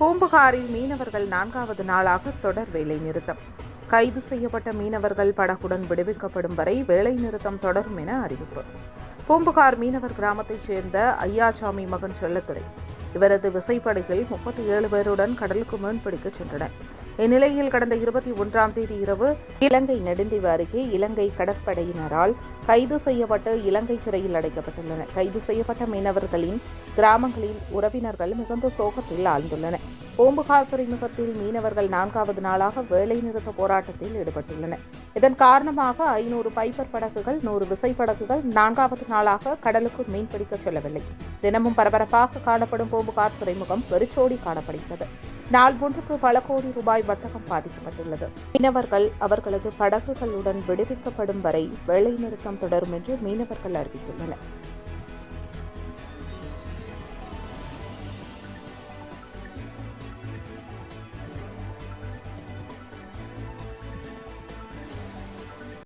பூம்புகாரில் மீனவர்கள் நான்காவது நாளாக தொடர் வேலை நிறுத்தம் கைது செய்யப்பட்ட மீனவர்கள் படகுடன் விடுவிக்கப்படும் வரை வேலை நிறுத்தம் தொடரும் என அறிவிப்பு. பூம்புகார் மீனவர் கிராமத்தைச் சேர்ந்த ஐயாசாமி மகன் செல்லத்துறை. இவரது விசைப்படகில் முப்பத்தி ஏழு பேருடன் கடலுக்கு மீன்பிடிக்க சென்றனர். இந்நிலையில் கடந்த இருபத்தி ஒன்றாம் தேதி இரவு இலங்கை நெடுந்தீவு அருகே இலங்கை கடற்படையினரால் கைது செய்யப்பட்டு இலங்கை சிறையில் அடைக்கப்பட்டுள்ளனர். கைது செய்யப்பட்ட மீனவர்களின் கிராமங்களில் உறவினர்கள் மிகுந்த சோகத்தில் ஆழ்ந்துள்ளனர். பூம்புகார் துறைமுகத்தில் மீனவர்கள் நான்காவது நாளாக வேலைநிறுத்த போராட்டத்தில் ஈடுபட்டுள்ளனர். இதன் காரணமாக ஐநூறு பைப்பர் படகுகள் நூறு விசைப்படகுகள் நான்காவது நாளாக கடலுக்கு மீன்பிடிக்க செல்லவில்லை. தினமும் பரபரப்பாக காணப்படும் பூம்புகார் துறைமுகம் வெறிச்சோடி காணப்படுகிறது. நாள் ஒன்றுக்கு பல கோடி ரூபாய் வர்த்தகம் பாதிக்கப்பட்டுள்ளது. மீனவர்கள் அவர்களது படகுகளுடன் விடுவிக்கப்படும் வரை வேலை நிறுத்தம் தொடரும் என்று மீனவர்கள் அறிவித்துள்ளனர்.